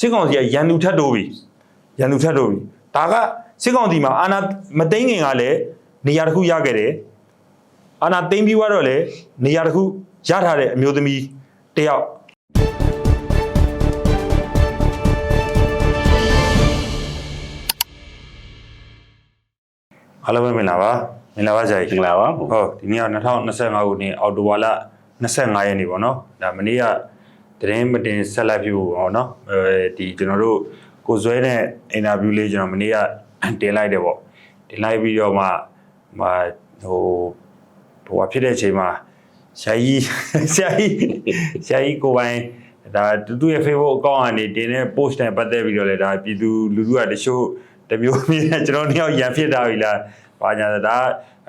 စစ်ကောင်စီကရန်သူထတ်တိုးပြီရန်သူထတ်တိုးပြီဒါကစစ်ကောင်စီမှာအာဏာမသိမ်းခင်ကလည်းနေရာတစ်ခုရခဲ့တယ်အာဏာသိမ်းပြီးတော့လည်းနေရာတစ်ခုရထားတဲ့အမျိုးသမီးတယောက်အားလုံးပဲမင်္ဂလာပါမင်္ဂလာပါဆရာကြီးမင်္ဂလာပါဟုတ်ဒီနေ့က2025ခုနှစ်အောက်တိုဘာလ25ရက်နေ့ပေါ့နော်ဒါမနေ့က သတင်းမတင်ဆက်လက်ပြဖို့ပေါ့နော်အဲဒီကျွန်တော်တို့ကိုဇွဲနဲ့အင်တာဗျူးလေးကျွန်တော်မနေ့ကတင်လိုက်တယ်ပေါ့တင်လိုက်ပြီးတော့မှမဟိုဟိုဟာဖြစ်တဲ့အချိန်မှာဆရာကြီးဆရာကြီးဆရာကြီးကိုပိုင်ဒါတူတူရဲ့ Facebook account ကနေတင်တဲ့ post နဲ့ပတ်သက်ပြီးတော့လေဒါပြည်သူလူထုကတချို့ တစ်မျိုးမျိုးနဲ့ကျွန်တော်တို့နှစ်ယောက်ရန်ဖြစ်တာပြီလားဘာညာဒါ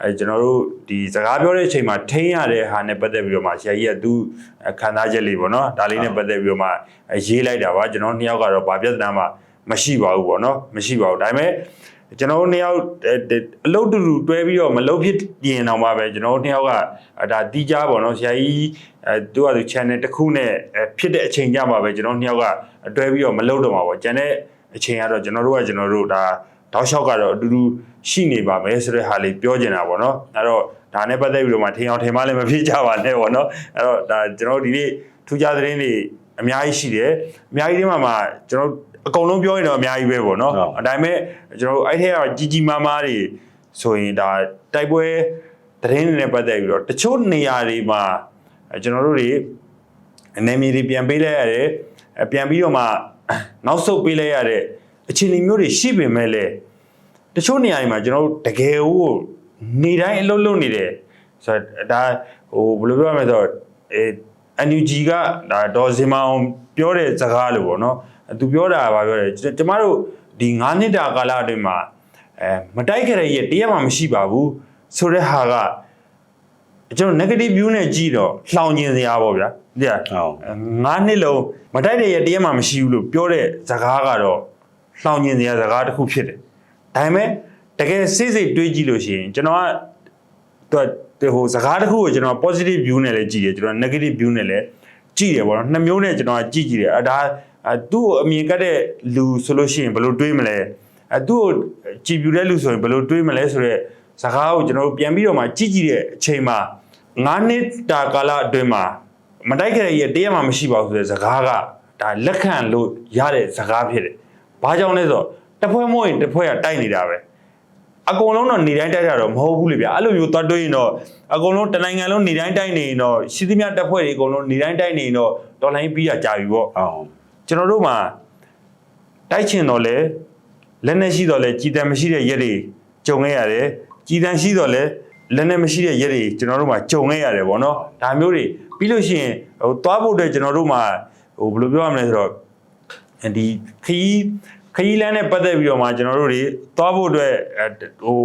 အဲကျွန်တော်တို့ဒီစကားပြောတဲ့အချိန်မှာထိန်းရတဲ့ဟာနဲ့ပတ်သက်ပြီးတော့မှဆရာကြီးကသူခံစားချက်လေးပေါ့နော်ဒါလေးနဲ့ပတ်သက်ပြီးတော့မှရေးလိုက်တာပါကျွန်တော်နှစ်ယောက်ကတော့ဗာပြဿနာမှမရှိပါဘူးပေါ့နော်မရှိပါဘူးဒါပေမဲ့ကျွန်တော်တို့နှစ်ယောက်အလုပ်တူတူတွဲပြီးတော့မလုပ်ဖြစ်ရင်တော့မှပဲကျွန်တော်တို့နှစ်ယောက်ကဒါတီးကြပေါ့နော်ဆရာကြီးအဲသူကသူ channel တစ်ခုနဲ့ဖြစ်တဲ့အချိန်ကြမှာပဲကျွန်တော်နှစ်ယောက်ကတွဲပြီးတော့မလုပ်တော့မှာပေါ့ကျန်တဲ့ အချိန်ကတော့ကျွန်တော်တို့ကကျွန်တော်တို့ဒါတောက်လျှောက်ကတော့အတူတူရှိနေပါမယ်ဆိုတဲ့ဟာလေးပြောချင်တာပေါ့နော်အဲ့တော့ဒါနဲ့ပတ်သက်ပြီးတော့မှထင်အောင်ထင်မှလည်းမဖြစ်ကြပါနဲ့ပေါ့နော်အဲ့တော့ဒါကျွန်တော်တို့ဒီနေ့ထူးခြားသတင်းတွေအများကြီးရှိတယ်အများကြီးဒီမှာမှကျွန်တော်အကုန်လုံးပြောရင်တော့အများကြီးပဲပေါ့နော်အတိုင်းမဲ့ကျွန်တော်တို့အဲ့ထက်ကကြီးကြီးမားမားတွေဆိုရင်ဒါတိုက်ပွဲသတင်းတွေနဲ့ပတ်သက်ပြီးတော့တချို့နေရာတွေမှာကျွန်တော်တို့တွေအနေမီတွေပြန်ပေးလိုက်ရတယ်ပြန်ပြီးတော့မှ နောက်ဆုတ်ပေးလိုက်ရတဲ့အခြေအနေမျိုးတွေရှိပေမဲ့လည်းတချို့နေရာတွေမှာကျွန်တော်တို့တကယ်ကိုနေတိုင်းအလုပ်လုပ်နေတယ်ဆိုတော့ဒါဟိုဘယ်လိုပြောရမလဲဆိုတော့အဲ NUG ကဒါဒေါ်စင်မအောင်ပြောတဲ့စကားလို့ပေါ့နော်သူပြောတာကပြောတယ်ကျမတို့ဒီ9နှစ်တာကာလအတွင်းမှာအဲမတိုက်ခရရဲ့တရားမှမရှိပါဘူးဆိုတဲ့ဟာကကျွန်တော် negative view နဲ့ကြည့်တော့လှောင်ကျင်စရာပေါ့ဗျာ ဒီကဟုတ်ငါးနှစ်လုံးမတိုက်တဲ့ရဲ့တရားမှမရှိဘူးလို့ပြောတဲ့ဇကားကတော့လှောင်ကျင်စရာဇကားတစ်ခုဖြစ်တယ်ဒါပေမဲ့တကယ်စိတ်စိတ်တွေးကြည့်လို့ရှိရင်ကျွန်တော်ကသူဟိုဇကားတစ်ခုကိုကျွန်တော် positive view နဲ့လည်းကြည့်တယ်ကျွန်တော် negative view နဲ့လည်းကြည့်တယ်ပေါ့နော်နှစ်မျိုးနဲ့ကျွန်တော်ကကြည့်ကြည့်တယ်အဲဒါအဲသူ့ကိုအမြင်ကတ်တဲ့လူဆိုလို့ရှိရင်ဘယ်လိုတွေးမလဲအဲသူ့ကိုကြည်ပြူတဲ့လူဆိုရင်ဘယ်လိုတွေးမလဲဆိုတော့ဇကားကိုကျွန်တော်တို့ပြန်ပြီးတော့မှကြည့်ကြည့်တဲ့အချိန်မှာ9နှစ်တာကာလအတွင်းမှာ မတိုက်ခဲ့ရဲ့တရားမှမရှိပါဘူးဆိုတဲ့ဇကားကဒါလက်ခံလို့ရတဲ့ဇကားဖြစ်တယ်။ဘာကြောင့်လဲဆိုတော့တစ်ဖွဲ့မဟုတ်ရင်တစ်ဖွဲ့ကတိုက်နေတာပဲ။အကုန်လုံးတော့နေတိုင်းတိုက်တာတော့မဟုတ်ဘူးလေဗျာ။အဲ့လိုမျိုးသွားတွေးရင်တော့အကုန်လုံးတနိုင်ငံလုံးနေတိုင်းတိုက်နေရင်တော့ရှိသမျှတပ်ဖွဲ့တွေအကုန်လုံးနေတိုင်းတိုက်နေရင်တော့တော်လိုင်းပြီးရကြာပြီပေါ့ဟုတ်။ကျွန်တော်တို့မှာတိုက်ချင်တော့လဲလက်နဲ့ရှိတော့လဲကြည်တံမရှိတဲ့ရက်တွေကြုံခဲ့ရတယ်။ကြည်တံရှိတော့လဲလက်နဲ့မရှိတဲ့ရက်တွေကျွန်တော်တို့မှာကြုံခဲ့ရတယ်ပေါ့နော်။ဒါမျိုးတွေ ပြီးလို့ရှိရင်ဟိုသွားဖို့အတွက်ကျွန်တော်တို့မှာဟိုဘယ်လိုပြောရမလဲဆိုတော့ဒီခီးခီးလန်းနဲ့ပတ်သက်ပြီးတော့မှကျွန်တော်တို့တွေသွားဖို့အတွက်အဲဟို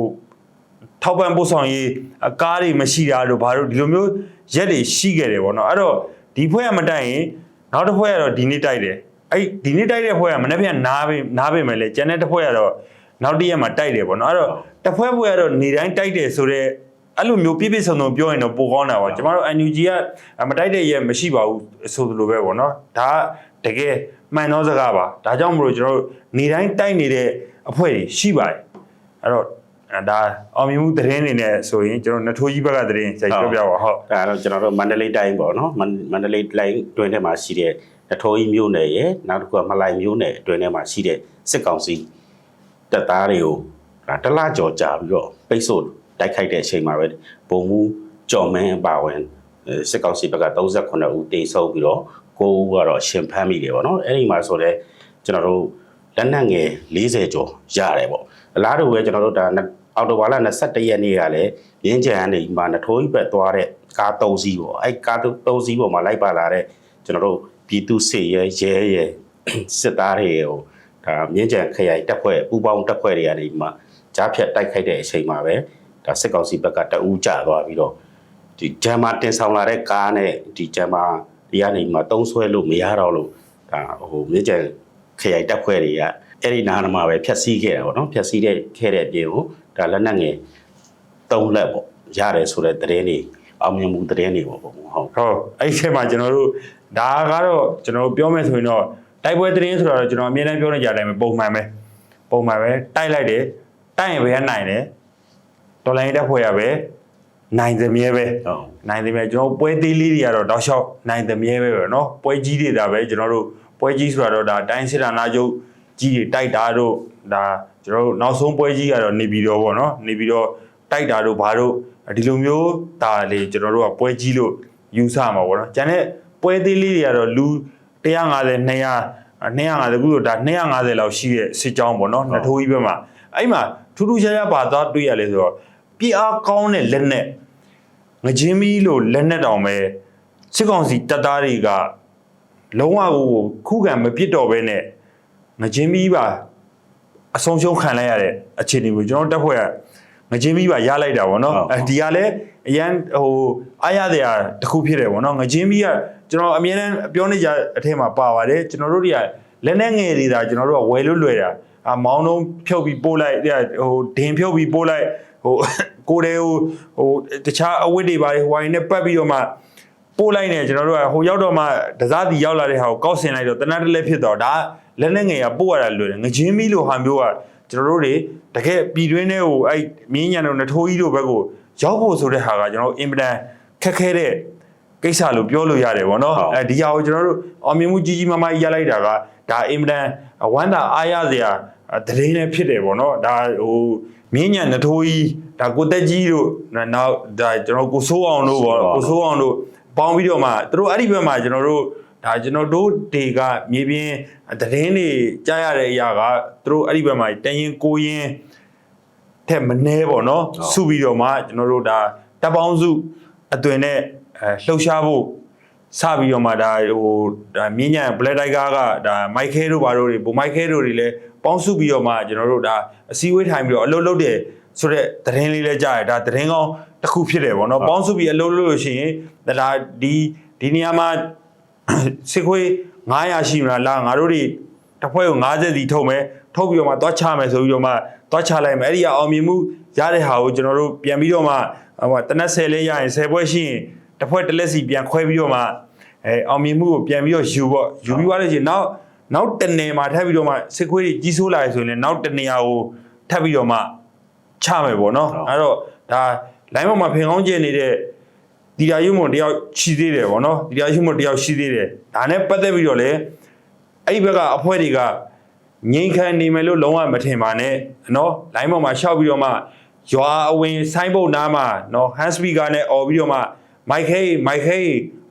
ထောက်ပံ့ပို့ဆောင်ရေးအကားတွေမရှိတာတို့ဘာလို့ဒီလိုမျိုးရက်တွေရှိခဲ့တယ်ပေါ့နော်အဲ့တော့ဒီဖွဲ့ကမတိုက်ရင်နောက်တစ်ဖွဲ့ကတော့ဒီနေ့တိုက်တယ်အဲ့ဒီနေ့တိုက်တဲ့ဖွဲ့ကမနေ့ပြန်နားပဲနားပဲမယ်လေကျန်တဲ့တစ်ဖွဲ့ကတော့နောက်တစ်ရက်မှာတိုက်တယ်ပေါ့နော်အဲ့တော့တစ်ဖွဲ့ဖွဲ့ကတော့နေတိုင်းတိုက်တယ်ဆိုတော့ အဲ့လိုမျိုးပြည့်ပြည့်စုံစုံပြောရင်တော့ပိုကောင်းတာပါကျွန်တော်တို့ NUG ကမတိုက်တဲ့ရက်မရှိပါဘူးဆိုလိုပဲပေါ့နော်ဒါကတကယ်မှန်သောစကားပါဒါကြောင့်မလို့ကျွန်တော်တို့နေတိုင်းတိုက်နေတဲ့အဖွဲ့တွေရှိပါတယ်အဲ့တော့အဲဒါအောင်မြင်မှုသတင်းတွေနဲ့ဆိုရင်ကျွန်တော်နထိုးကြီးဘက်ကသတင်းဆက်ပြောပြပါဟုတ်ဒါတော့ကျွန်တော်တို့မန္တလေးတိုင်းပေါ့နော်မန္မန္တလေးတိုင်းတွင်းထဲမှာရှိတဲ့တထိုးကြီးမြို့နယ်ရဲ့နောက်တစ်ခုကမလိုက်မြို့နယ်တွင်းထဲမှာရှိတဲ့စစ်ကောင်စီတပ်သားတွေကိုဒါတလားကြော်ကြာပြီးတော့ပိတ်ဆို့ တိုက်ခိုက်တဲ့အချိန်မှာပဲပုံမှုကြော်မင်းအပါဝင်အဲစစ်ကောင်စီဘက်က38ဦးတေဆုံးပြီးတော့9ဦးကတော့ရှင်ဖမ်းမိတယ်ပေါ့နော်အဲ့ဒီမှာဆိုတော့ကျွန်တော်တို့လက်နက်ငယ်40ကျော်ရတယ်ပေါ့အလားတူပဲကျွန်တော်တို့ဒါအော်တိုဘာလ21ရက်နေ့ကလည်းရင်းကြံကနေဒီမှာနထိုးကြီးဘက်သွားတဲ့ကား၃စီးပေါ့အဲ့ကား၃စီးပေါ်မှာလိုက်ပါလာတဲ့ကျွန်တော်တို့ပြည်သူစစ်ရဲရဲရဲစစ်သားတွေကိုဒါမြင်းကြံခရိုင်တပ်ဖွဲ့ပူပေါင်းတပ်ဖွဲ့တွေကနေဒီမှာကြားဖြတ်တိုက်ခိုက်တဲ့အချိန်မှာပဲ ဒါစစ်ကောင်စီဘက်ကတအူးကျသွားပြီးတော့ဒီဂျမ်မာတင်ဆောင်လာတဲ့ကားနဲ့ဒီဂျမ်မာဒီကနေဒီမှာတုံးဆွဲလို့မရတော့လို့ဒါဟိုမြင်းကြံခရိုင်တပ်ဖွဲ့တွေကအဲ့ဒီနားမှာပဲဖြတ်စည်းခဲ့တာပေါ့နော်ဖြတ်စည်းတဲ့ခဲ့တဲ့အပြင်ကိုဒါလက်နက်ငယ်၃လက်ပေါ့ရတယ်ဆိုတဲ့သတင်းတွေအောင်မြင်မှုသတင်းတွေပေါ့ပေါ့ဟုတ်ဟုတ်အဲ့ဒီထဲမှာကျွန်တော်တို့ဒါကတော့ကျွန်တော်တို့ပြောမယ်ဆိုရင်တော့တိုက်ပွဲသတင်းဆိုတော့ကျွန်တော်အမြဲတမ်းပြောနေကြတဲ့အတိုင်းပဲပုံမှန်ပဲပုံမှန်ပဲတိုက်လိုက်တယ်တိုက်ရင်ဘယ်ကနိုင်တ ယ်တော်လိုင်းတက်ဖွဲ့ရပဲနိုင်သမီးပဲ ဟုတ် နိုင်သမီးကျွန်တော်ပွဲသေးလေးတွေကတော့တောက်လျှောက်နိုင်သမီးပဲပဲเนาะပွဲကြီးတွေဒါပဲကျွန်တော်တို့ပွဲကြီးဆိုတော့ဒါတိုင်းစစ်ဌာနချုပ်ကြီးတွေတိုက်တာတို့ဒါကျွန်တော်တို့နောက်ဆုံးပွဲကြီးကတော့နေပြီးတော့ဗောနော်နေပြီးတော့တိုက်တာတို့ဘာတို့ဒီလိုမျိုးဒါလေကျွန်တော်တို့ကပွဲကြီးလို့ယူဆမှာဗောနော်ကျန်တဲ့ပွဲသေးလေးတွေကတော့လူ150 200 250ခုတော့ဒါ250လောက်ရှိတဲ့စစ်ကြောင်းဗောနော်နှစ်ထိုးကြီးဘက်မှာအဲ့မှာထူးထူးခြားခြားပါသွားတွေ့ရလဲဆိုတော့ ပြအားကောင်းတဲ့လက်နဲ့ငချင်းမီလို့လက်နဲ့တောင်ပဲစစ်ကောင်စီတပ်သားတွေကလုံးဝကိုခုခံမပစ်တော့ဘဲနဲ့ငချင်းမီပါအဆုံးရှုံးခံလိုက်ရတဲ့အခြေအနေကိုကျွန်တော်တက်ဖွဲ့ကငချင်းမီပါရလိုက်တာဗောနော်အဲဒီကလည်းအရန်ဟိုအားရတဲ့အတစ်ခုဖြစ်တယ်ဗောနော်ငချင်းမီကကျွန်တော်အမြဲတမ်းပြောနေကြအထက်မှာပါပါတယ်ကျွန်တော်တို့တွေကလက်နဲ့ငယ်တွေဒါကျွန်တော်တို့ကဝယ်လို့လွယ်တာအမောင်းလုံးဖြုတ်ပြီးပို့လိုက်ဟိုဒင်ဖြုတ်ပြီးပို့လိုက် ဟိုကိုယ်တည်းဟိုဟိုတခြားအဝတ်တွေပါဟိုဝိုင်းနဲ့ပတ်ပြီးတော့မှပို့လိုက်နေကျွန်တော်တို့ကဟိုရောက်တော့မှဒစားတီရောက်လာတဲ့ဟာကိုကောက်ဆင်လိုက်တော့တနတ်တလဲဖြစ်တော့ဒါလက်နဲ့ငယ်ကပို့ရတာလွယ်တယ်ငချင်းမီလို့ဟာမျိုးကကျွန်တော်တို့တွေတကယ်ပြည်တွင်းထဲကိုအဲ့မြင်းညံတို့နထိုးကြီးတို့ဘက်ကိုရောက်ဖို့ဆိုတဲ့ဟာကကျွန်တော်တို့အင်ပဒန်ခက်ခဲတဲ့ကိစ္စလို့ပြောလို့ရတယ်ဗောနော်ဟုတ်အဲဒီဟာကိုကျွန်တော်တို့အောင်မြင်မှုကြီးကြီးမားမားကြီးရလိုက်တာကဒါအင်ပဒန်ဝမ်းသာအားရစရာတရေနဲ့ဖြစ်တယ်ဗောနော်ဒါဟို မြင်းညံနထိုးကြီးဒါကိုတက်ကြီးတို့နောက်ဒါကျွန်တော်ကိုစိုးအောင်တို့ဗောကိုစိုးအောင်တို့ပေါင်းပြီးတော့မှသူတို့အဲ့ဒီဘက်မှာကျွန်တော်တို့ဒါကျွန်တော်တို့ဒေကမြေပြင်သတင်းတွေကြားရတဲ့အရာကသူတို့အဲ့ဒီဘက်မှာတရင်ကိုရင်ထက်မနှဲပေါ့နော်ဟုတ်စုပြီးတော့မှကျွန်တော်တို့ဒါတပ်ပေါင်းစုအသွင်နဲ့အဲလှုပ်ရှားဖို့စပြီးတော့မှဒါဟိုဒါမြင်းညံ Black Tiger ကဒါမိုက်ခဲတို့ဘာတို့တွေဘိုမိုက်ခဲတို့တွေလည်း ပေါင်းစုပြီးတော့မှကျွန်တော်တို့ဒါအစည်းအဝေးထိုင်ပြီးတော့အလုပ်လုပ်တယ်ဆိုတော့သတင်းလေးလည်းကြားရဒါသတင်းကောင်းတစ်ခုဖြစ်တယ်ပေါ့နော်ဟုတ်ပေါင်းစုပြီးအလုပ်လုပ်လို့ရှိရင်ဒါဒီဒီနေရာမှာစစ်ခွေး900ရှိမလားလာငါတို့တွေတစ်ဖွဲကို90စီထုတ်မယ်ထုတ်ပြီးတော့မှသွားချမယ်ဆိုပြီးတော့မှသွားချလိုက်မယ်အဲ့ဒီကအောင်မြင်မှုရတဲ့ဟာကိုကျွန်တော်တို့ပြန်ပြီးတော့မှဟိုတနက်10လေးရရင်10ပွဲရှိရင်တစ်ဖွဲတစ်လက်စီပြန်ခွဲပြီးတော့မှအဲအောင်မြင်မှုကိုပြန်ပြီးတော့ယူပေါ့ယူပြီးသွားလို့ရှိရင်နောက် နောက်တနေမှာထပ်ပြီးတော့မှစစ်ခွေးတွေကြီးဆိုးလာရဆိုရင်လည်းနောက်တနေရာကိုထပ်ပြီးတော့မှချမယ်ပေါ့နော်ဟုတ်အဲ့တော့ဒါ line ပေါ်မှာဖင်ကောင်းကျင်နေတဲ့ဒီရာယုံမွန်တယောက်ရှိသေးတယ်ဗောနော်ဒီရာယုံမွန်တယောက်ရှိသေးတယ်ဒါနဲ့ပတ်သက်ပြီးတော့လေအဲ့ဒီဘက်ကအဖွဲတွေကငိမ့်ခံနေမယ်လို့လုံးဝမထင်ပါနဲ့နော် line ပေါ်မှာရှောက်ပြီးတော့မှရွာအဝင်ဆိုင်းဘုတ်နားမှာနော် hand speaker နဲ့អော်ပြီးတော့မှ mic ခဲ mic ခဲ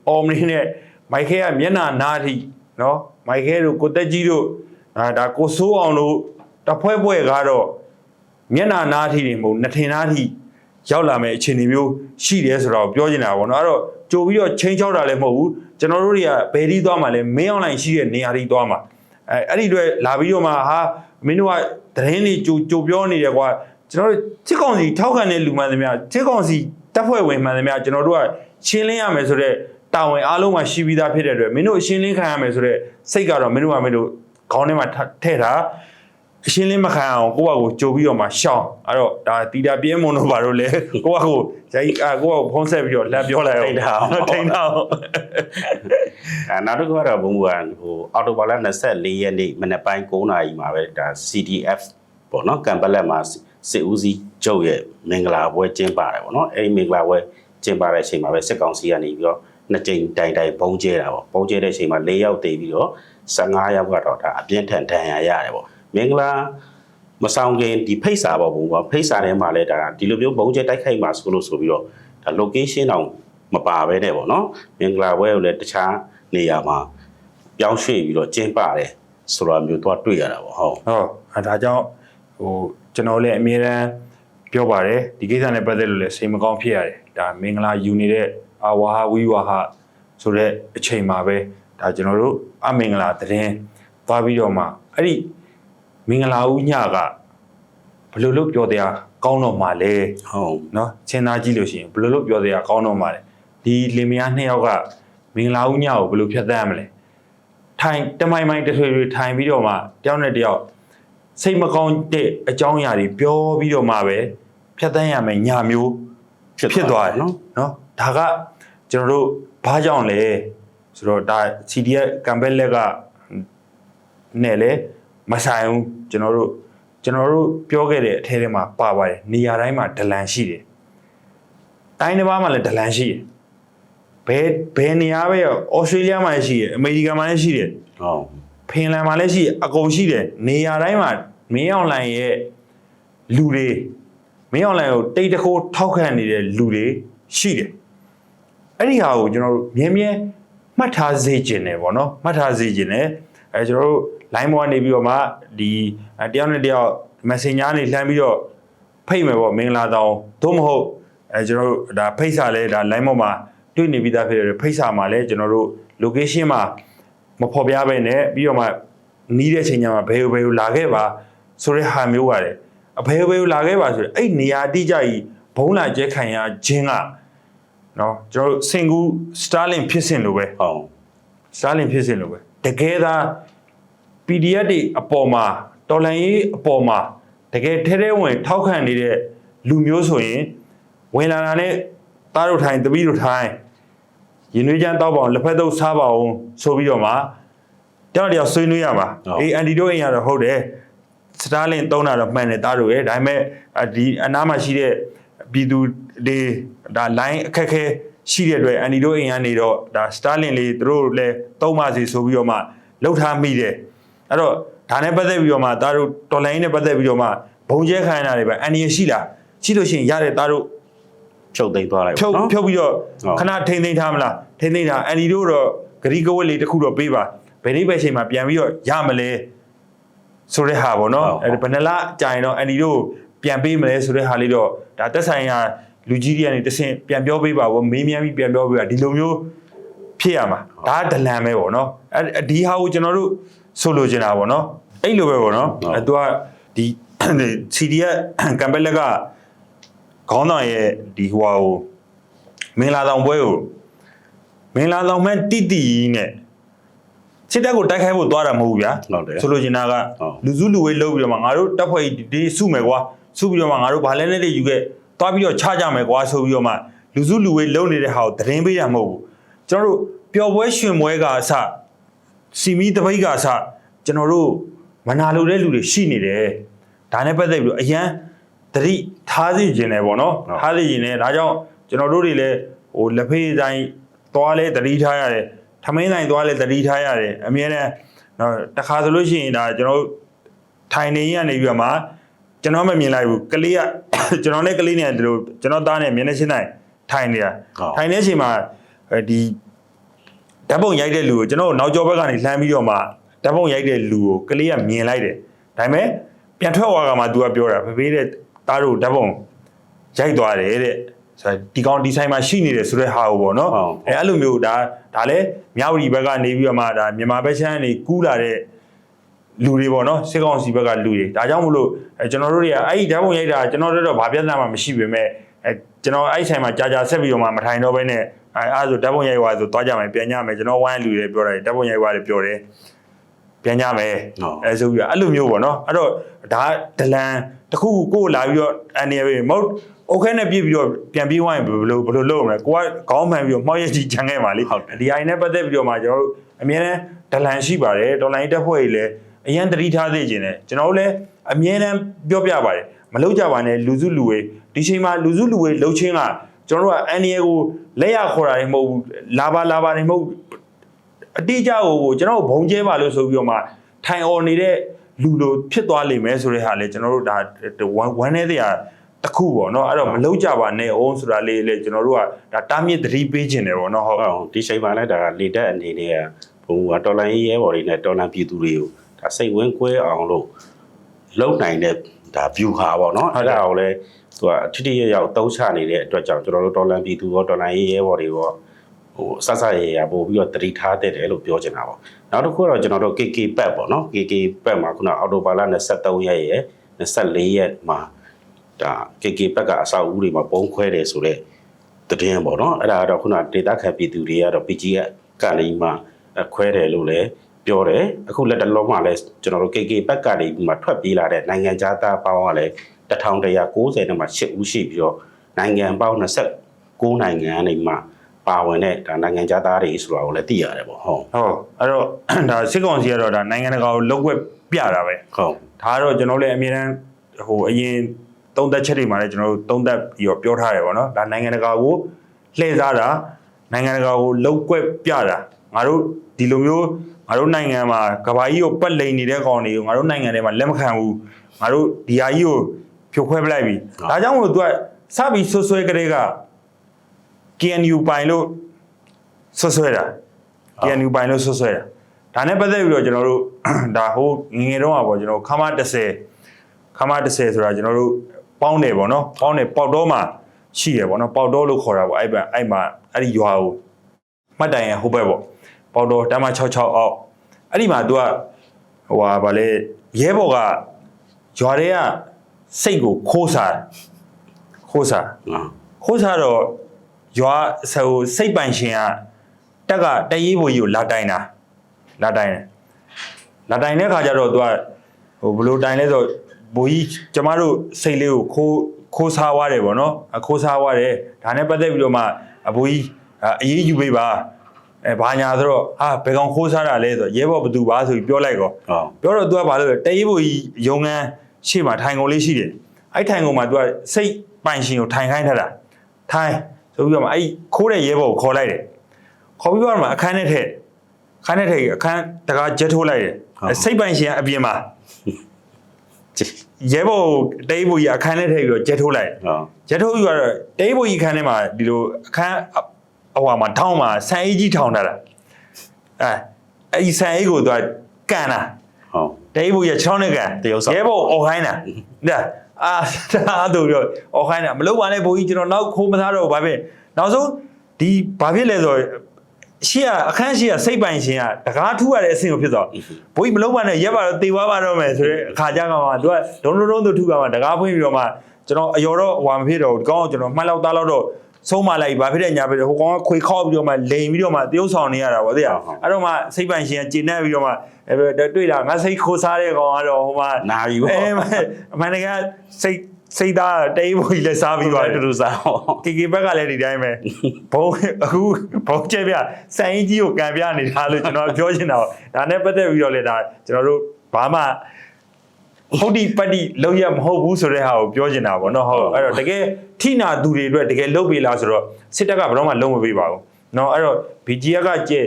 အော်မနေနဲ့ mic ခဲကမျက်နှာနားထိနော် mic ခဲတို့ကိုတက်ကြီးတို့အာဒါကိုစိုးအောင်တို့တဖွဲဖွဲကတော့မျက်နှာနားထိနေမဟုတ်နှစ်ထင်နားထိရောက်လာမယ့်အခြေအနေမျိုးရှိတယ်ဆိုတော့ပြောချင်တာပေါ့နော်အဲ့တော့ကြိုပြီးတော့ချင်းချောက်တာလည်းမဟုတ်ဘူးကျွန်တော်တို့တွေကဘယ်ဒီသွားမှလဲမင်းအွန်လိုင်းရှိတဲ့နေရာတွေသွားမှာအဲအဲ့ဒီအတွက်လာပြီးတော့မှဟာမင်းတို့ကသတင်းတွေကြိုကြိုပြောနေတယ်ကွာကျွန်တော်တို့စစ်ကောင်စီထောက်ခံတဲ့လူမှန်သမျှစစ်ကောင်စီတပ်ဖွဲ့ဝင်မှန်သမျှကျွန်တော်တို့ကရှင်းလင်းရမယ်ဆိုတော့ တာဝန်အားလုံးမှာရှိပြီးသားဖြစ်တဲ့အတွက်မင်းတို့ရှင်းလင်းခံရမယ်ဆိုတော့စိတ်ကတော့မင်းတို့ကမင်းတို့ခေါင်းထဲမှာထည့်ထားအရှင်းလင်းမခံအောင်ကိုယ့်ဘာကိုကြိုပြီးတော့မှရှောင်းအဲ့တော့ဒါတီတာပြင်းမုံတို့ဘာလို့လဲကိုယ့်ဘာကိုဇာကြီးအာကိုယ့်ဘာကိုဖုံးဆက်ပြီးတော့လက်ပြောလိုက်အောင်ထိန်းထားအောင်ထိန်းထားအောင်အဲနောက်တစ်ခုကတော့ဘုံဘွားဟိုအော်တိုဘာလ24ရက်နေ့မနေ့ပိုင်း9နာရီမှာပဲဒါ CDF ပေါ့နော်ကံပလက်မှာစစ်ဦးစီးချုပ်ရဲ့မင်္ဂလာပွဲကျင်းပါတယ်ပေါ့နော်အဲဒီမင်္ဂလာပွဲကျင်းပတဲ့အချိန်မှာပဲစစ်ကောင်စီကနေပြီးတော့ နှစ်ကြိမ်တိုင်တိုင်ပုံကျဲတာပေါ့ပုံကျဲတဲ့အချိန်မှာ၄ယောက်တည်ပြီးတော့15ယောက်ကတော့ဒါအပြင်းထန်ဒဏ်ရာရတယ်ပေါ့မင်္ဂလာမဆောင်ခင်ဒီဖိတ်စာပေါ့ဘုံဘွားဖိတ်စာထဲမှာလည်းဒါဒီလိုမျိုးပုံကျဲတိုက်ခိုက်မှာဆိုလို့ဆိုပြီးတော့ဒါ location တောင်မပါဘဲနဲ့ပေါ့နော်မင်္ဂလာပွဲကိုလည်းတခြားနေရာမှာပြောင်းရွှေ့ပြီးတော့ကျင်းပတယ်ဆိုတော့မျိုးတော့တွေ့ရတာပေါ့ဟုတ်ဟောအဲဒါကြောင့်ဟိုကျွန်တော်လည်းအမြဲတမ်းပြောပါတယ်ဒီကိစ္စနဲ့ပတ်သက်လို့လည်းစိတ်မကောင်းဖြစ်ရတယ်ဒါမင်္ဂလာယူနေတဲ့ အာဝါဟဝီဝါဟဆိုတဲ့အချိန်မှာပဲဒါကျွန်တော်တို့အမင်္ဂလာသတင်းသွားပြီးတော့မှအဲ့ဒီမင်္ဂလာဦးညကဘလို့လို့ပြောတရားကောင်းတော့မှလဲဟုတ်နော်ချင်းသားကြည့်လို့ရှိရင်ဘလို့လို့ပြောတရားကောင်းတော့မှလဲဒီလင်မယားနှစ်ယောက်ကမင်္ဂလာဦးညကိုဘလို့ဖြတ်သန်းရမလဲထိုင်တမိုင်မိုင်တဆွေတွေထိုင်ပြီးတော့မှတယောက်နဲ့တယောက်စိတ်မကောင်းတဲ့အကြောင်းအရာတွေပြောပြီးတော့မှပဲဖြတ်သန်းရမယ်ညမျိုးဖြစ်သွားတယ်နော်နော်ဒါက ကျွန်တော်တို့ဘာကြောင့်လဲဆိုတော့ဒါ CDF ကမ်ဘက်လက်ကနဲ့လည်းမဆိုင်ဘူးကျွန်တော်တို့ကျွန်တော်တို့ပြောခဲ့တဲ့အထဲထဲမှာပါပါတယ်နေရာတိုင်းမှာဒလန်ရှိတယ်တိုင်းတစ်ပါးမှာလည်းဒလန်ရှိတယ်ဘယ်ဘယ်နေရာပဲရောဩစတြေးလျမှာလည်းရှိတယ်အမေရိကန်မှာလည်းရှိတယ်ဟုတ်ဖင်လန်မှာလည်းရှိတယ်အကုန်ရှိတယ်နေရာတိုင်းမှာမင်းအောင်လိုင်ရဲ့လူတွေမင်းအောင်လိုင်ကိုတိတ်တခိုးထောက်ခံနေတဲ့လူတွေရှိတယ် အဲ့ဒီဟာကိုကျွန်တော်တို့မြဲမြဲမှတ်ထားစေချင်တယ်ဗောနော်မှတ်ထားစေချင်တယ်အဲကျွန်တော်တို့ line ပေါ်ကနေပြီးတော့မှဒီအဲတယောက်နဲ့တယောက် messenger နေလှမ်းပြီးတော့ဖိတ်မယ်ဗောမင်္ဂလာတောင်းသို့မဟုတ်အဲကျွန်တော်တို့ဒါဖိတ်စာလဲဒါ line ပေါ်မှာတွေ့နေပြီးသားဖြစ်တယ်ဖိတ်စာမှာလဲကျွန်တော်တို့ location မှာမဖော်ပြဘဲနဲ့ပြီးတော့မှနီးတဲ့ချိန်ကျမှဘယ်လိုဘယ်လိုလာခဲ့ပါဆိုတဲ့ဟာမျိုးပါတယ်အဘယ်လိုဘယ်လိုလာခဲ့ပါဆိုတဲ့အဲ့နေရာအတိအကျကြီးဘုံလာကျဲခံရခြင်းက နော်ကျွန်တော်တို့စင်ကူစတာလင်ဖြစ်စဉ်လိုပဲဟုတ်စတာလင်ဖြစ်စဉ်လိုပဲတကယ်သာ PDF တွေအပေါ်မှာတော်လန်ရေးအပေါ်မှာတကယ်ထဲထဲဝင် ထောက်ခံနေတဲ့လူမျိုးဆိုရင်ဝင်လာတာနဲ့သားတို့ထိုင်တပီးတို့ထိုင်ရင်နွေးချမ်းတောက်ပါအောင်လက်ဖက်တုပ်စားပါအောင်ဆိုပြီးတော့မှတယောက်တယောက်ဆွေးနွေးရမှာအေးအန်တီတို့အိမ်ရတော့ဟုတ်တယ်စတာလင်တုံးတာတော့မှန်တယ်သားတို့ရဲ့ဒါပေမဲ့ဒီအနားမှာရှိတဲ့ ပြည်သူတွေဒါ line အခက်ခဲရှိတဲ့အတွက်အန်တီတို့အိမ်ကနေတော့ဒါစတာလင်လေးသူတို့လည်းတုံးပါစီဆိုပြီးတော့မှလှုပ်ထားမိတယ်အဲ့တော့ဒါနဲ့ပတ်သက်ပြီးတော့မှသားတို့တော်လိုင်းနဲ့ပတ်သက်ပြီးတော့မှဘုံကျဲခိုင်းတာတွေပဲအန်တီရရှိလားရှိလို့ရှိရင်ရတဲ့သားတို့ဖြုတ်သိမ်းသွားလိုက်ဖြုတ်နော်ဖြုတ်ပြီးတော့ဟုတ်ခဏထိမ့်သိမ့်ထားမလားထိမ့်သိမ့်ထားအန်ဒီတို့တော့ဂရီကဝက်လေးတစ်ခုတော့ပေးပါဘယ်နည်းပဲချိန်မှာပြန်ပြီးတော့ရမလဲဆိုတဲ့ဟာပေါ့နော်ဟုတ်အဲ့ဒါဘယ်နှလားကြာရင်တော့အန်ဒီတို့ ပြန်ပေးမလဲဆိုတဲ့ဟာလေးတော့ဒါတက်ဆိုင်ရာလူကြီးတွေကနေတဆင့်ပြန်ပြောပေးပါဘောမေးမြန်းပြီးပြန်ပြောပေးပါဒီလိုမျိုးဖြစ်ရမှာဒါကဒလန်ပဲပေါ့နော်အဲ့ဒီဟာကိုကျွန်တော်တို့ဆိုလိုချင်တာပေါ့နော်အဲ့လိုပဲပေါ့နော်အဲ့သူကဒီ CDF ကမ်ဘက်လက်ကခေါင်းဆောင်ရဲ့ဒီဟိုဟာကိုမင်္ဂလာဆောင်ပွဲကိုမင်္ဂလာဆောင်မဲ့တိတိကြီးနဲ့စစ်တပ်ကိုတိုက်ခိုက်ဖို့သွားတာမဟုတ်ဘူးဗျာဟုတ်တယ်ဆိုလိုချင်တာကဟုတ်လူစုလူဝေးလုပ်ပြီးတော့မှငါတို့တပ်ဖွဲ့ကြီးဒီစုမယ်ကွာ စုပြီးတော့မှငါတို့ဗာလဲနဲ့တွေယူခဲ့သွားပြီးတော့ချကြမယ်ကွာဆိုပြီးတော့မှလူစုလူဝေးလုပ်နေတဲ့ဟာကိုသတင်းပေးရမဟုတ်ဘူးကျွန်တော်တို့ပျော်ပွဲရွှင်ပွဲကအစစီမီတပိတ်ကအစကျွန်တော်တို့မနာလိုတဲ့လူတွေရှိနေတယ်ဒါနဲ့ပတ်သက်ပြီးတော့အရန်သတိထားစီခြင်းတယ်ပေါ့နော်ဟုတ်ထားစီခြင်းတယ်ဒါကြောင့်ကျွန်တော်တို့တွေလည်းဟိုလက်ဖေးတိုင်းသွားလဲသတိထားရတယ်ထမင်းတိုင်းသွားလဲသတိထားရတယ်အမြဲတမ်းနော်တခါဆိုလို့ရှိရင်ဒါကျွန်တော်တို့ထိုင်နေရနေပြီးတော့မှ ကျွန်တော်မမြင်လိုက်ဘူးကလေးကကျွန်တော်နဲ့ကလေးနဲ့ဒီလိုကျွန်တော်သားနဲ့မျက်နှာချင်းတိုင်းထိုင်နေတာဟုတ်ထိုင်နေတဲ့အချိန်မှာအဲဒီဓာတ်ပုံရိုက်တဲ့လူကိုကျွန်တော်တို့နောက်ကျောဘက်ကနေလှမ်းပြီးတော့မှဓာတ်ပုံရိုက်တဲ့လူကိုကလေးကမြင်လိုက်တယ်ဒါပေမဲ့ပြန်ထွက်သွားကမှ तू ကပြောတာဖေဖေတဲ့သားတို့ဓာတ်ပုံရိုက်သွားတယ်တဲ့ဆိုတော့ဒီကောင်ဒီဆိုင်မှာရှိနေတယ်ဆိုတဲ့ဟာကိုပေါ့နော်ဟုတ်အဲအဲ့လိုမျိုးဒါဒါလည်းမြောက်ရီဘက်ကနေပြီးတော့မှဒါမြန်မာဘက်ချမ်းကနေကူးလာတဲ့ လူတွေပေါ့နော်စစ်ကောင်စီဘက်ကလူတွေဒါကြောင့်မလို့ကျွန်တော်တို့တွေကအဲ့ဒီဓာတ်ပုံရိုက်တာကျွန်တော်တို့တော့ဗာပြဿနာမှမရှိပေမဲ့အဲကျွန်တော်အဲ့ဆိုင်မှာကြာကြာဆက်ပြီးတော့မှမထိုင်တော့ဘဲနဲ့အဲအဲ့ဆိုဓာတ်ပုံရိုက်ွားဆိုသွားကြမယ်ပြန်ကြမယ်ကျွန်တော်ဝိုင်းလူတွေပြောတယ်ဓာတ်ပုံရိုက်ွားတွေပြောတယ်ပြန်ကြမယ်အဲဆိုပြီးတော့အဲ့လိုမျိုးပေါ့နော်အဲ့တော့ဒါဒလန်တခုကိုလာပြီးတော့အန်နေပဲမဟုတ်အိုခဲနဲ့ပြည့်ပြီးတော့ပြန်ပြေးဝိုင်းဘယ်လိုဘယ်လိုလုပ်မလဲကိုကခေါင်းမှန်ပြီးတော့မှောက်ရက်ကြီးခြံခဲ့ပါလေဒီအိုင်နဲ့ပတ်သက်ပြီးတော့မှကျွန်တော်တို့အမြဲတမ်းဒလန်ရှိပါတယ်ဒေါ်လာကြီးတက်ဖွဲ့ကြီးလည်း အရင်တတိထားသေးခြင်းနဲ့ကျွန်တော်တို့လည်းအမြဲတမ်းပြောပြပါတယ်မလုပ်ကြပါနဲ့လူစုလူဝေးဒီချိန်မှာလူစုလူဝေးလှုပ်ချင်းကကျွန်တော်တို့ကအန်ဒီယေကိုလက်ရခေါ်တာတွေမဟုတ်ဘူးလာပါလာပါတွေမဟုတ်ဘူးအတိအကျကိုကိုကျွန်တော်တို့ဘုံကျဲပါလို့ဆိုပြီးတော့မှထိုင်អော်နေတဲ့လူလိုဖြစ်သွားလိမ့်မယ်ဆိုတဲ့ဟာလေကျွန်တော်တို့ဒါဝမ်းနဲ့တရားတစ်ခုပေါ့နော်အဲ့တော့မလုပ်ကြပါနဲ့အောင်ဆိုတာလေးလေကျွန်တော်တို့ကဒါတားမြစ်သတိပေးခြင်းတယ်ပေါ့နော်ဟုတ်ဟုတ်ဒီချိန်မှာလည်းဒါလေတက်အနေနဲ့ကဘုံကတော်လိုင်းရဲဘော်တွေနဲ့တော်လန်ပြည်သူတွေကိုဒါ စိတ်ဝင်းကွဲအောင်လို့လုံနိုင်တဲ့ဒါ view ဟာပေါ့နော်ဟုတ်တယ်အဲ့ဒါကိုလည်းသူကထိထိရရောက်အသုံးချနေတဲ့အတွက်ကြောင့်ကျွန်တော်တို့တော်လန်ပြည်သူရောတော်လန်ရဲရဲဘော်တွေရောဟိုစဆရရပို့ပြီးတော့တတိထားတဲ့တယ်လို့ပြောချင်တာပေါ့နောက်တစ်ခုကတော့ကျွန်တော်တို့ KK ပတ်ပေါ့နော် KK ပတ်မှာခုနအော်တိုဘာလ23ရက်ရယ်24ရက်မှာဒါ KK ပတ်ကအဆောက်အဦတွေမှာပုံခွဲတယ်ဆိုတော့တည်င်းပေါ့နော်အဲ့ဒါကတော့ခုနဒေတာခံပြည်သူတွေကတော့ PG ကကနေမှအခွဲတယ်လို့လည်း ပြောတယ်အခုလက်တလုံးမှလည်းကျွန်တော်တို့ KK ဘက်ကနေပြီးမှထွက်ပြေးလာတဲ့နိုင်ငံသားသားပေါင်းကလည်း1190နဲ့မှ8ဦးရှိပြီးတော့နိုင်ငံပေါင်း29နိုင်ငံကနေမှပါဝင်တဲ့ဒါနိုင်ငံခြားသားတွေဆိုတာကိုလည်းသိရတယ်ပေါ့ဟုတ်ဟုတ်အဲ့တော့ဒါစစ်ကောင်စီကတော့ဒါနိုင်ငံတကာကိုလောက်ွက်ပြတာပဲဟုတ်ဒါကတော့ကျွန်တော်လည်းအမြဲတမ်းဟိုအရင်သုံးသက်ချက်တွေမှာလည်းကျွန်တော်တို့သုံးသက်ပြီးတော့ပြောထားတယ်ပေါ့နော်ဒါနိုင်ငံတကာကိုလှည့်စားတာနိုင်ငံတကာကိုလောက်ွက်ပြတာငါတို့ဒီလိုမျိုး ငါတို့နိုင်ငံမှာကဘာကြီးကိုပတ်လိန်နေတဲ့ကောင်တွေကိုငါတို့နိုင်ငံထဲမှာလက်မခံဘူးငါတို့ဒီဟာကြီးကိုဖြိုခွဲပလိုက်ပြီဒါကြောင့်မို့လို့သူကစပြီးဆွဆွဲကလေးက KNU ပိုင်လို့ဆွဆွဲတာ KNU ပိုင်လို့ဆွဆွဲတာဒါနဲ့ပတ်သက်ပြီးတော့ကျွန်တော်တို့ဒါဟိုငယ်ငယ်တုန်းကပေါ့ကျွန်တော်ခမ30ခမ30ဆိုတာကျွန်တော်တို့ပေါင်းတယ်ပေါ့နော်ပေါင်းတယ်ပေါက်တော့မှရှိရပေါ့နော်ပေါက်တော့လို့ခေါ်တာပေါ့အဲ့ဘက်အဲ့မှာအဲ့ဒီရွာကိုမှတ်တိုင်ရဟိုဘက်ပေါ့ ပေါက်တော့တမ66အောက်အဲ့ဒီမှာ तू ကဟိုဟာဗာလေရဲဘော်ကရွာတွေကစိတ်ကိုခိုးစားခိုးစားနော်ခိုးစားတော့ရွာဆဟိုစိတ်ပိုင်ရှင်ကတက်ကတရေးဘိုကြီးကိုလာတိုင်တာလာတိုင်တယ်လာတိုင်တဲ့ခါကျတော့သူကဟိုဘယ်လိုတိုင်လဲဆိုတော့ဘိုကြီးကျမတို့စိတ်လေးကိုခိုးခိုးစားသွားတယ်ပေါ့နော်အခိုးစားသွားတယ်ဒါနဲ့ပတ်သက်ပြီးတော့မှအဘိုကြီးအအေးယူပေးပါ အဲဘာညာဆိုတော့ဟာဘယ်ကောင်ခိုးစားတာလဲဆိုတော့ရဲဘော်ဘသူပါဆိုပြီးပြောလိုက်ကောဟုတ်ပြောတော့ तू ကဘာလို့လဲတရေးဘိုကြီးရုံငန်းရှေ့မှာထိုင်ကုန်လေးရှိတယ်အဲ့ထိုင်ကုန်မှာ तू ကစိတ်ပိုင်ရှင်ကိုထိုင်ခိုင်းထားတာထိုင်ဆိုပြီးတော့မှအဲ့ခိုးတဲ့ရဲဘော်ကိုခေါ်လိုက်တယ်ခေါ်ပြီးတော့မှအခန်းထဲထည့်အခန်းထဲထည့်အခန်းတကားဂျက်ထိုးလိုက်တယ်အဲ့စိတ်ပိုင်ရှင်ကအပြင်မှာကြည့်ရဲဘော်ကိုတရေးဘိုကြီးအခန်းထဲထည့်ပြီးတော့ဂျက်ထိုးလိုက်တယ်ဟုတ်ဂျက်ထိုးပြီးတော့တရေးဘိုကြီးခန်းထဲမှာဒီလိုအခန်းအအ ဟွာမှာထောင်းမှာဆန်အေးကြီးထောင်းထားတာအဲအဲ့ဒီဆန်အေးကို तू ကကန်တာဟုတ်တေးဘူးရချောင်းနဲ့ကန်တရုပ်ဆောင်ရဲဘော်အော်ခိုင်းတာဒါအာဒါတို့ပြောအော်ခိုင်းတာမလုပ်ပါနဲ့ဘိုးကြီးကျွန်တော်နောက်ခိုးမသားတော့ဘာဖြစ်နောက်ဆုံးဒီဘာဖြစ်လဲဆိုတော့ရှေ့ကအခန်းရှေ့ကစိတ်ပိုင်ရှင်ကတကားထူရတဲ့အဆင့်ကိုဖြစ်သွားဘိုးကြီးမလုပ်ပါနဲ့ရက်ပါတော့တေသွားပါတော့မယ်ဆိုတော့အခါကြကမှသူကဒုံဒုံဒုံသူထူကမှတကားဖွင့်ပြီးတော့မှကျွန်တော်အယော်တော့ဟွာမဖြစ်တော့ဘူးဒီကောင်ကကျွန်တော်မှတ်လောက်သားလောက်တော့ ဆုံးမလိုက်ဘာဖြစ်တဲ့ညာဖြစ်တဲ့ဟိုကောင်ကခွေခောက်ပြီးတော့မှလိန်ပြီးတော့မှတရုပ်ဆောင်နေရတာဗောသိရအဲ့တော့မှစိတ်ပိုင်ရှင်ကကျဉ်နေပြီးတော့မှအဲတွေ့တာငါစိတ်ခိုးစားတဲ့ကောင်ကတော့ဟိုမှနာပြီပေါ့အဲအမှန်တကယ်စိတ်စိတ်သားတေးဖို့ကြီးလဲစားပြီးသွားတယ်တူတူစားဟောကေကေဘက်ကလည်းဒီတိုင်းပဲဘုံအခုဘုံကျဲပြစံရင်ကြီးကိုကန်ပြနေတာလို့ကျွန်တော်ပြောချင်တာပေါ့ဒါနဲ့ပတ်သက်ပြီးတော့လေဒါကျွန်တော်တို့ဘာမှ ဟုတ်ဒီပတ်တိလောက်ရမဟုတ်ဘူးဆိုတဲ့ဟာကိုပြောချင်တာပေါ့နော်ဟုတ်အဲ့တော့တကယ်ထိနာသူတွေအတွက်တကယ်လုတ်ပေးလားဆိုတော့စစ်တပ်ကဘယ်တော့မှလုံးမပေးပါဘူးနော်အဲ့တော့ BGF ကကျဲ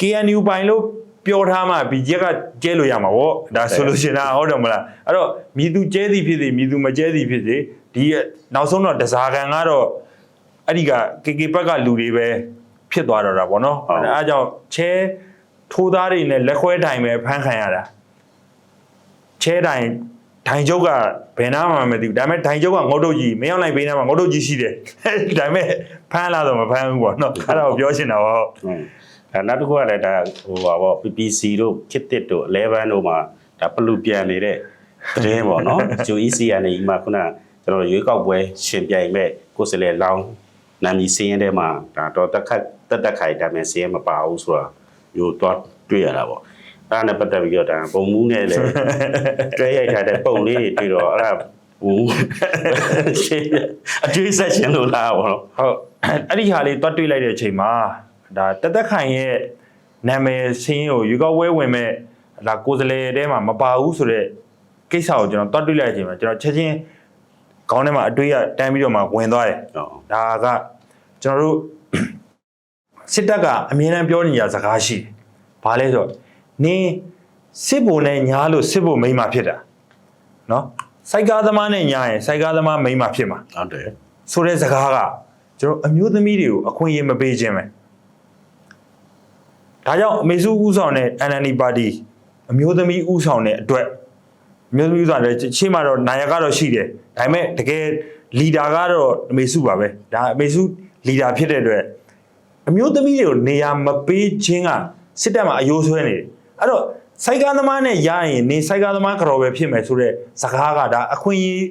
KNU ပိုင်လို့ပြောထားမှ BGF ကကျဲလို့ရမှာပေါ့ဒါဆိုလို့ရှင်တာဟုတ်တယ်မလားအဲ့တော့မိသူကျဲသည်ဖြစ်စေမိသူမကျဲသည်ဖြစ်စေဒီနောက်ဆုံးတော့တစားကန်ကတော့အဲ့ဒီက KK ဘက်ကလူတွေပဲဖြစ်သွားတော့တာပေါ့နော်အဲအားကြောင့်ချဲထိုးသားတွေနဲ့လက်ခွဲတိုင်ပဲဖမ်းခံရတာ ချဲတိုင်ဒိုင်ကျုပ်ကဘယ်နာမှမသိဘူးဒါပေမဲ့ဒိုင်ကျုပ်ကငုတ်တုတ်ကြီးမင်းအောင်လိုက်ပေးနာမှာငုတ်တုတ်ကြီးရှိတယ်ဒါပေမဲ့ဖမ်းလာတော့မဖမ်းဘူးဗောနော်အဲ့ဒါကိုပြောချင်တာဗောဟုတ်ဒါနောက်တစ်ခုကလည်းဒါဟိုပါပေါ့ PPC တို့ခစ်တစ်တို့11တို့မှာဒါပလူပြန်နေတဲ့သတင်းပေါ့နော် JOEC ကနေဒီမှာခုနကကျွန်တော်ရွေးကောက်ပွဲရှင်ပြိုင်မဲ့ကိုယ်စလဲလောင်းနာမည်စင်းရဲထဲမှာဒါတော့တက်ခတ်တက်တက်ခိုင်ဒါမဲ့စင်းရဲမပါဘူးဆိုတာမျိုးတော့တွေ့ရတာပေါ့ အဲ့ဒါနဲ့ပတ်သက်ပြီးတော့ဒါပုံမှုနဲ့လည်းတွဲရိုက်ထားတဲ့ပုံလေးတွေတွေ့တော့အဲ့ဒါဘူးရှင်းအကျွေးဆက်ရှင်လို့လားပေါ့နော်ဟုတ်အဲ့ဒီဟာလေးတွတ်တွေ့လိုက်တဲ့အချိန်မှာဒါတသက်ခိုင်ရဲ့နာမည်စင်းကိုယူကောက်ဝဲဝင်မဲ့ဒါကိုယ်စလဲတဲမှာမပါဘူးဆိုတော့ကိစ္စကိုကျွန်တော်တွတ်တွေ့လိုက်တဲ့အချိန်မှာကျွန်တော်ချက်ချင်းခေါင်းထဲမှာအတွေးရတန်းပြီးတော့မှဝင်သွားတယ်ဟုတ်ဒါကကျွန်တော်တို့စစ်တပ်ကအမြဲတမ်းပြောနေကြစကားရှိတယ်။ဘာလဲဆိုတော့ နင်းစစ်ဘုံနဲ့ညားလို့စစ်ဘုံမိမ့်မှာဖြစ်တာ။နော်။စိုက်ကားသမားနဲ့ညားရင်စိုက်ကားသမားမိမ့်မှာဖြစ်မှာဟုတ်တယ်။ဆိုတဲ့စကားကကျွန်တော်အမျိုးသမီးတွေကိုအခွင့်အရေးမပေးခြင်းပဲ။ဒါကြောင့်အမေစုဦးဆောင်တဲ့ NND ပါတီအမျိုးသမီးဦးဆောင်တဲ့အတွက်အမျိုးသမီးဦးဆောင်တဲ့ရှေ့မှာတော့နာယကကတော့ရှိတယ်။ဒါပေမဲ့တကယ်လီဒါကတော့အမေစုပါပဲ။ဒါအမေစုလီဒါဖြစ်တဲ့အတွက်အမျိုးသမီးတွေကိုနေရာမပေးခြင်းကစစ်တပ်မှာအယိုးဆွဲနေတယ် အဲ့တော့စိုက်ကားသမားနဲ့ရရင်နေစိုက်ကားသမားကြော်ပဲဖြစ်မယ်ဆိုတော့စကားကဒါအခွင့်အရေး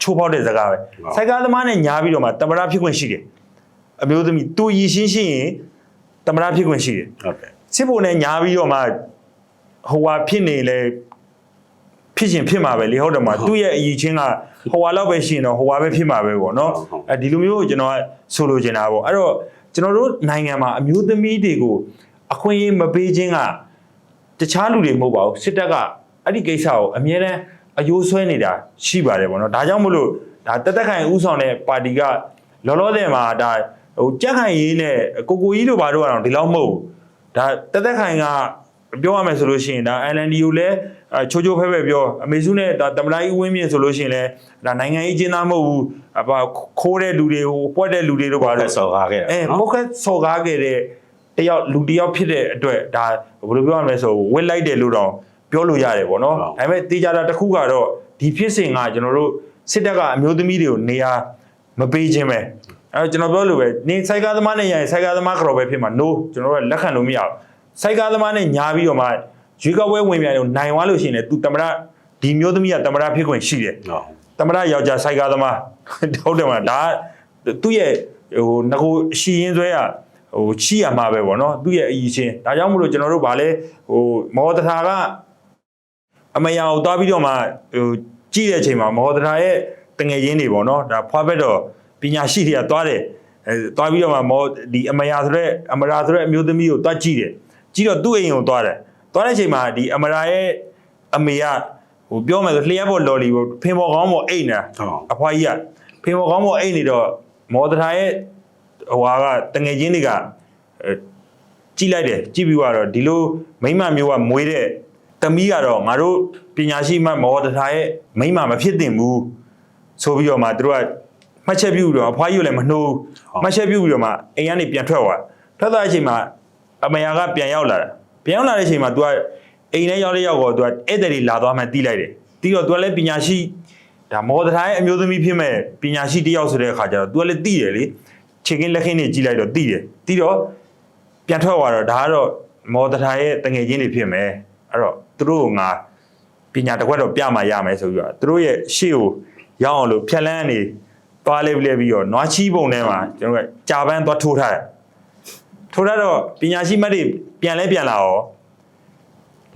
ချိုးဖောက်တဲ့စကားပဲစိုက်ကားသမားနဲ့ညားပြီးတော့မှတမရဖြစ်ခွင့်ရှိတယ်အမျိုးသမီးတူရည်ရှင်းရှင်းရင်တမရဖြစ်ခွင့်ရှိတယ်ဟုတ်တယ်စစ်ဖို့နဲ့ညားပြီးတော့မှဟိုဟာဖြစ်နေလေဖြစ်ရှင်ဖြစ်မှာပဲလေဟုတ်တယ်မလားသူ့ရဲ့အည်ချင်းကဟိုဟာလောက်ပဲရှိရင်တော့ဟိုဟာပဲဖြစ်မှာပဲပေါ့နော်အဲဒီလိုမျိုးကျွန်တော်ကဆိုလိုချင်တာပေါ့အဲ့တော့ကျွန်တော်တို့နိုင်ငံမှာအမျိုးသမီးတွေကိုအခွင့်အရေးမပေးခြင်းက တခြားလူတွေမဟုတ်ပါဘူးစစ်တပ်ကအဲ့ဒီကိစ္စကိုအမြဲတမ်းအယိုးဆွဲနေတာရှိပါတယ်ဗောနော်ဒါကြောင့်မလို့ဒါတက်တက်ခိုင်ဥဆောင်တဲ့ပါတီကလောလောဆယ်မှာဒါဟိုကြက်ခိုင်ရေးနဲ့ကိုကိုကြီးတို့ဘာတို့ကတော့ဒီလောက်မဟုတ်ဘူးဒါတက်တက်ခိုင်ကပြောရမယ်ဆိုလို့ရှိရင်ဒါ LND ကိုလည်းအချိုးချိုးဖဲဖဲပြောအမေစုနဲ့ဒါတမလိုက်ဝင်းမြင့်ဆိုလို့ရှိရင်လည်းဒါနိုင်ငံရေးကျင်းသားမဟုတ်ဘူးအပခိုးတဲ့လူတွေဟိုပွက်တဲ့လူတွေတို့ဘာဘာလို့လို့စော်ကားခဲ့တာအဲနော်ပုတ်ခတ်စော်ကားခဲ့တဲ့ တယောက်လူတယောက်ဖြစ်တဲ့အတွက်ဒါဘယ်လိုပြောရမလဲဆိုဝစ်လိုက်တယ်လို့တော့ပြောလို့ရတယ်ပေါ့နော်ဟုတ်ဒါပေမဲ့တေးကြတာတစ်ခုကတော့ဒီဖြစ်စဉ်ကကျွန်တော်တို့စစ်တပ်ကအမျိုးသမီးတွေကိုနေရာမပေးခြင်းပဲအဲတော့ကျွန်တော်ပြောလို့ပဲနေစိုက်ကားသမားနဲ့ရရင်စိုက်ကားသမားကတော့ပဲဖြစ်မှာ no ကျွန်တော်တို့ကလက်ခံလို့မရဘူးစိုက်ကားသမားနဲ့ညာပြီးတော့မှရွေးကောက်ပွဲဝင်ပြန်လို့နိုင်သွားလို့ရှိရင်လည်း तू တမရဒီမျိုးသမီးကတမရဖြစ်ခွင့်ရှိတယ်ဟုတ်တမရယောက်ျားစိုက်ကားသမားဟုတ်တယ်မလားဒါကသူ့ရဲ့ဟိုငကိုအရှိရင်ဆွဲရ ဟိုချီရမှာပဲဗောနော်သူ့ရဲ့အည်ချင်းဒါကြောင့်မလို့ကျွန်တော်တို့ဗာလဲဟိုမော်တထာကအမယာကိုသွားပြီးတော့မှဟိုကြည့်တဲ့အချိန်မှာမော်တထာရဲ့တငယ်ချင်းတွေဗောနော်ဒါဖွားဘက်တော့ပညာရှိတွေကသွားတယ်အဲသွားပြီးတော့မှမော်ဒီအမယာဆိုတဲ့အမရာဆိုတဲ့အမျိုးသမီးကိုသွားကြည့်တယ်ကြည့်တော့သူ့အိမ်ကိုသွားတယ်သွားတဲ့အချိန်မှာဒီအမရာရဲ့အမေကဟိုပြောမယ်ဆိုလျှက်ပေါ်လော်လီပေါ်ဖင်ပေါ်ကောင်းပေါ်အိတ်နေတာဟုတ်အဖွားကြီးကဖေမော်ကောင်းမော်အိတ်နေတော့မော်ဒထာရဲ့ ဟိုဟာကတငယ်ချင်းတွေကအဲကြည့်လိုက်တယ်ကြည့်ပြီးတော့ဒီလိုမိမမျိုးကမွေးတဲ့တမီးကတော့ငါတို့ပညာရှိမှမော်ဒထာရဲ့မိမမဖြစ်သင့်ဘူးဆိုပြီးတော့မှသူတို့ကမှတ်ချက်ပြုပြီးတော့အဖွားကြီးကိုလည်းမနှိုးမှတ်ချက်ပြုပြီးတော့မှအိမ်ကနေပြန်ထွက်သွားထွက်သွားတဲ့အချိန်မှာအမေယာကပြန်ရောက်လာတာပြန်ရောက်လာတဲ့အချိန်မှာ तू ကအိမ်ထဲရောက်လေးရောက်တော့ तू ကဧည့်သည်တွေလာသွားမှတီးလိုက်တယ်တီးတော့ तू ကလည်းပညာရှိ ဒါမော်ဒထာရဲ့အမျိုးသမီးဖြစ်မဲ့ပညာရှိတစ်ယောက်ဆိုတဲ့အခါကျတော့ तू ကလည်းသိတယ်လေ ခြေကင်းလက်ခင်းတွေကြီးလိုက်တော့သိတယ်သိတော့ပြန်ထွက်သွားတော့ဒါကတော့မော်ဒထာရဲ့တငယ်ချင်းတွေဖြစ်မယ်အဲ့တော့သူတို့ကငါပညာတစ်ခွက်တော့ပြမှရမယ်ဆိုပြီးတော့သူတို့ရဲ့ရှေ့ကိုရောက်အောင်လို့ဖြက်လန်းနေသွားလေးလေးပြီးတော့နွားချီးပုံထဲမှာကျွန်တော်ကကြာပန်းသွားထိုးထားတယ်ထိုးထားတော့ပညာရှိမတ်တွေပြန်လဲပြန်လာရော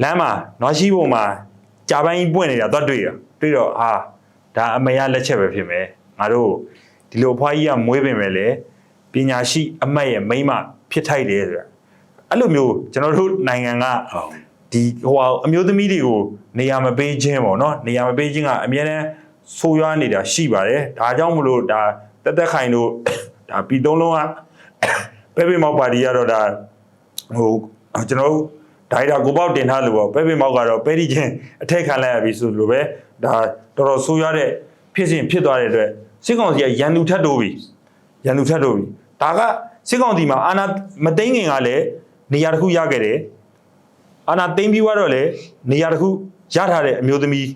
လမ်းမှာနွားချီးပုံမှာကြာပန်းကြီးပွင့်နေတာသွားတွေ့ရတွေ့တော့အာဒါအမေရလက်ချက်ပဲဖြစ်မယ်ငါတို့ဒီလိုအဖွားကြီးကမွေးပင်ပဲလေ ပညာရှိအမတ်ရဲ့မိန်းမဖြစ်ထိုက်တယ်ဆိုတာအဲ့လိုမျိုးကျွန်တော်တို့နိုင်ငံကဟုတ်ဒီဟိုဟာအမျိုးသမီးတွေကိုနေရာမပေးခြင်းပေါ့နော်နေရာမပေးခြင်းကအများနဲ့ဆိုးရွားနေတာရှိပါတယ်ဒါကြောင့်မလို့ဒါတက်တက်ခိုင်တို့ဒါပြည်သုံးလုံးကပဲပဲမောက်ပါတီကတော့ဒါဟိုကျွန်တော်တို့ဒါရိုက်တာကိုပေါက်တင်ထားလို့ပေါ့ပဲပဲမောက်ကတော့ပဲဒီချင်းအထက်ခံလိုက်ရပြီဆိုလို့ပဲဒါတော်တော်ဆိုးရွားတဲ့ဖြစ်စဉ်ဖြစ်သွားတဲ့အတွက်စစ်ကောင်စီကရန်သူထတ်တိုးပြီရန်သူထတ်တိုးပြီ ဒါကစစ်ကောင်စီမှာအာဏာမသိမ်းခင်ကလည်းနေရာတစ်ခုရခဲ့တယ်အာနာသိမ့်ပြီးတော့လေနေရာတစ်ခုရထားတဲ့အမျိုးသမီး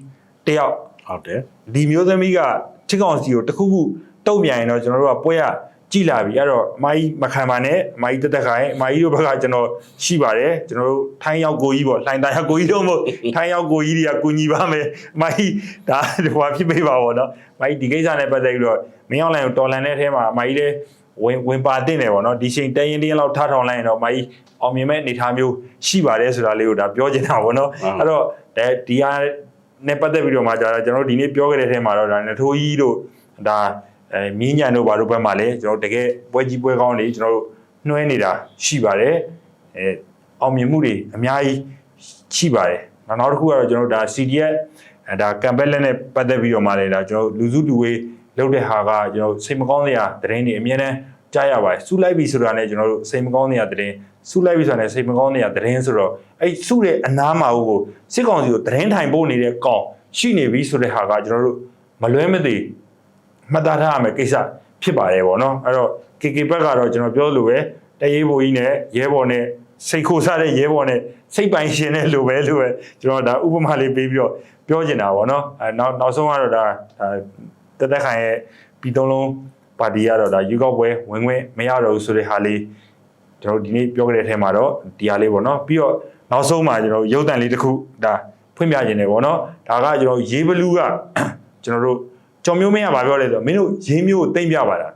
တယောက်ဟုတ်တယ်ဒီမျိုးသမီးကချစ်ကောင်စီကိုတစ်ခုခုတုံ့ပြန်ရင်တော့ကျွန်တော်တို့ကပွဲရကြည်လာပြီအဲ့တော့အမကြီးမခံပါနဲ့အမကြီးတက်တက်ခိုင်အမကြီးတို့ဘက်ကကျွန်တော်ရှိပါတယ်ကျွန်တော်တို့ထိုင်းရောက်ကိုကြီးပေါ့လှိုင်သားရောက်ကိုကြီးတော့မဟုတ်ထိုင်းရောက်ကိုကြီးတွေကကူညီပါမယ်အမကြီးဒါဟိုဖြစ်ပေးပါဘောနော်အမကြီးဒီကိစ္စနဲ့ပတ်သက်ပြီးတော့မင်းအောင်လိုင်ကိုတော်လန်တဲ့အထဲမှာအမကြီးလည်း ဝင်ဝင်ပါတင်တယ်ပေါ့နော်ဒီချိန်တရင်တင်းလောက်ထားထောင်လိုက်ရင်တော့အမကြီးအောင်မြင်မဲ့အနေအထားမျိုးရှိပါတယ်ဆိုတာလေးကိုဒါပြောချင်တာပေါ့နော်အဲ့တော့ဒီဟာနဲ့ပတ်သက်ပြီးတော့မှကြာတော့ကျွန်တော်တို့ဒီနေ့ပြောခဲ့တဲ့အထဲမှာတော့ဒါနထိုးကြီးတို့ဒါအဲမြင်းညံတို့ဘာတို့ဘက်မှာလည်းကျွန်တော်တို့တကယ်ပွဲကြီးပွဲကောင်းတွေကျွန်တော်တို့နှွှဲနေတာရှိပါတယ်အဲအောင်မြင်မှုတွေအများကြီးရှိပါတယ်နောက်နောက်တစ်ခုကတော့ကျွန်တော်တို့ဒါ CDF အဲဒါကမ်ပက်လက်နဲ့ပတ်သက်ပြီးတော့မှလည်းဒါကျွန်တော်တို့လူစုလူဝေး လုပ်တဲ့ဟာကကျွန်တော်တို့စိတ်မကောင်းစရာသတင်းတွေအများနဲ့ကြားရပါတယ်စူလိုက်ပြီဆိုတာနဲ့ကျွန်တော်တို့စိတ်မကောင်းစရာသတင်းစူလိုက်ပြီဆိုတာနဲ့စိတ်မကောင်းစရာသတင်းဆိုတော့အဲ့စူတဲ့အနားမှာဟုတ်ကိုစစ်ကောင်စီကိုသတင်းထိုင်ပို့နေတဲ့ကောင်ရှိနေပြီဆိုတဲ့ဟာကကျွန်တော်တို့မလွဲမသွေမှတ်သားထားရမယ်ကိစ္စဖြစ်ပါတယ်ပေါ့နော်အဲ့တော့ KK ဘက်ကတော့ကျွန်တော်ပြောလို့ပဲတရေးဘိုးကြီးနဲ့ရဲဘော်နဲ့စိတ်ခိုစားတဲ့ရဲဘော်နဲ့စိတ်ပိုင်ရှင်တဲ့လိုပဲလို့ပဲကျွန်တော်ဒါဥပမာလေးပေးပြီးတော့ပြောချင်တာပေါ့နော်အဲနောက်နောက်ဆုံးကတော့ဒါဒါ တက်တက်ခိုင်ရဲ့ပြည်သုံးလုံးပါတီကတော့ဒါယူကောက်ပွဲဝင်ခွင့်မရတော့ဘူးဆိုတဲ့ဟာလေးကျွန်တော်ဒီနေ့ပြောခဲ့တဲ့အထဲမှာတော့ဒီဟာလေးပေါ့နော်ပြီးတော့နောက်ဆုံးမှာကျွန်တော်ရုပ်တံလေးတစ်ခုဒါဖွင့်ပြခြင်းတယ်ပေါ့နော်ဒါကကျွန်တော်ရေးဘလူးကကျွန်တော်တို့ကြော်မျိုးမင်းကဘာပြောလဲဆိုတော့မင်းတို့ရေးမျိုးကိုတိမ့်ပြပါလား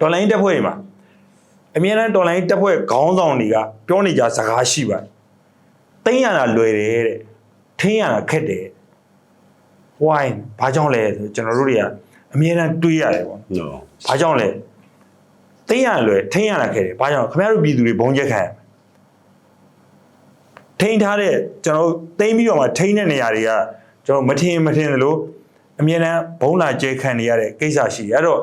တော်လိုင်းတက်ဖွဲ့တွေမှာအမြဲတမ်းတော်လိုင်းတက်ဖွဲ့ခေါင်းဆောင်တွေကပြောနေကြစကားရှိပါတယ်တိမ့်ရတာလွယ်တယ်တဲ့ထင်းရတာခက်တယ် why ဘာကြောင့်လဲဆိုကျွန်တော်တို့တွေကအမြဲတမ်းတွေးရတယ်ပေါ့နော်ဘာကြောင့်လဲသိမ်းရလွယ်ထိန်းရတာခဲ့တယ်ဘာကြောင့်ခင်ဗျားတို့ပြည်သူတွေဘုံချက်ခံရမယ်ထိန်းထားတဲ့ကျွန်တော်တို့သိမ်းပြီးတော့မှထိန်းတဲ့နေရာတွေကကျွန်တော်မထင်မထင်လို့အမြဲတမ်းဘုံလာကျဲခံနေရတဲ့ကိစ္စရှိတယ်အဲ့တော့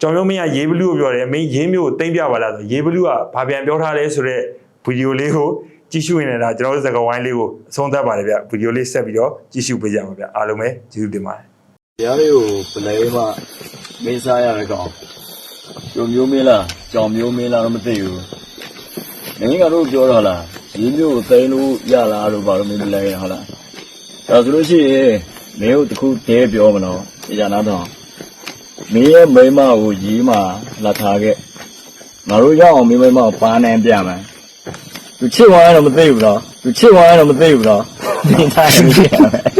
ကျွန်တော်တို့မင်းကရေးဘလူးကိုပြောတယ်မင်းရေးမျိုးကိုသိမ်းပြပါလားဆိုရေးဘလူးကဘာပြန်ပြောထားလဲဆိုတော့ဗီဒီယိုလေးကို ကြည့်ရှုနေနေတာကျွန်တော်တို့စကားဝိုင်းလေးကိုအဆုံးသတ်ပါတယ်ဗျဗီဒီယိုလေးဆက်ပြီးတော့ကြည့်ရှုပေးကြပါဗျအားလုံးပဲကျေးဇူးတင်ပါတယ်တရားလေးကိုပလဲမှမင်းစားရတဲ့ကောင်ကျုံမျိုးမင်းလားကြောင်မျိုးမင်းလားတော့မသိဘူးမင်းကတော့ပြောတော့လားရင်းမျိုးကိုသိမ်းလို့ရလားလို့ဘာလို့မင်းမလဲဟုတ်လားဒါဆိုလို့ရှိရင်မင်းတို့တခုတဲပြောမနော်ဒီကြနာတော့မင်းရဲ့မိန်းမကိုရီးမှလာထားခဲ့ငါတို့ရောက်အောင်မင်းမိန်းမကိုပါနိုင်ပြမယ် သူချစ်ဝါရတော့မသိဘူးတော့သူချစ်ဝါရတော့မသိဘူးတော့မင်းသားရင်ပြရမယ်